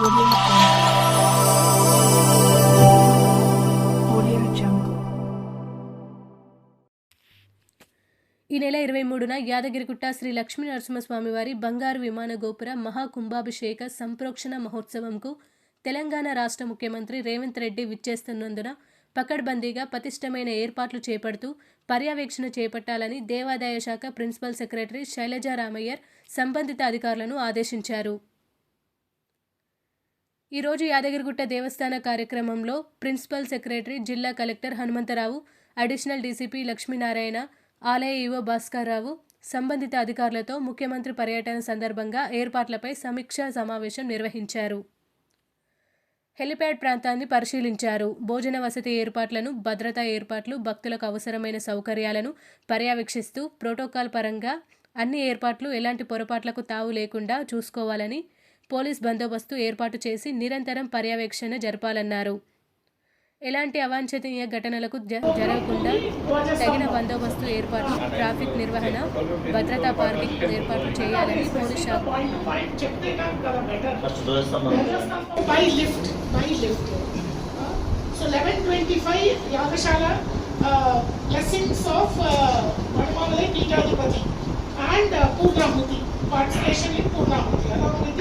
ఈ నెల ఇరవై మూడున యాదగిరిగుట్ట శ్రీ లక్ష్మీ నరసింహస్వామి వారి బంగారు విమాన గోపుర మహాకుంభాభిషేక సంప్రోక్షణ మహోత్సవంకు తెలంగాణ రాష్ట్ర ముఖ్యమంత్రి రేవంత్ రెడ్డి విచ్చేస్తున్నందున పకడ్బందీగా పటిష్టమైన ఏర్పాట్లు చేపడుతూ పర్యవేక్షణ చేపట్టాలని దేవాదాయ శాఖ ప్రిన్సిపల్ సెక్రటరీ శైలజా రామయ్యర్ సంబంధిత అధికారులను ఆదేశించారు. ఈరోజు యాదగిరిగుట్ట దేవస్థాన కార్యక్రమంలో ప్రిన్సిపల్ సెక్రటరీ జిల్లా collector Hanumantha Rao additional DCP Lakshminarayana ఆలయ ఈవో భాస్కర్రావు సంబంధిత అధికారులతో ముఖ్యమంత్రి పర్యటన సందర్భంగా ఏర్పాట్లపై సమీక్షా సమావేశం నిర్వహించారు. హెలిప్యాడ్ ప్రాంతాన్ని పరిశీలించారు. భోజన వసతి ఏర్పాట్లను భద్రతా ఏర్పాట్లు భక్తులకు అవసరమైన సౌకర్యాలను పర్యవేక్షిస్తూ ప్రోటోకాల్ పరంగా అన్ని ఏర్పాట్లు ఎలాంటి పొరపాట్లకు తావు లేకుండా చూసుకోవాలని పోలీస్ బందోబస్తు ఏర్పాటు చేసి నిరంతరం పర్యవేక్షణ జరపాలన్నారు. ఎలాంటి అవాంఛనీయ ఘటనలకు జరగకుండా తగిన బందోబస్తు ఏర్పాట్లు ట్రాఫిక్ నిర్వహణ భద్రతా పార్కింగ్ ఏర్పాటు చేయాలని పోలీస్ శాఖ పూర్ణాహుతి పార్టిసిపేషన్ ఇన్ పూర్ణాహుతి.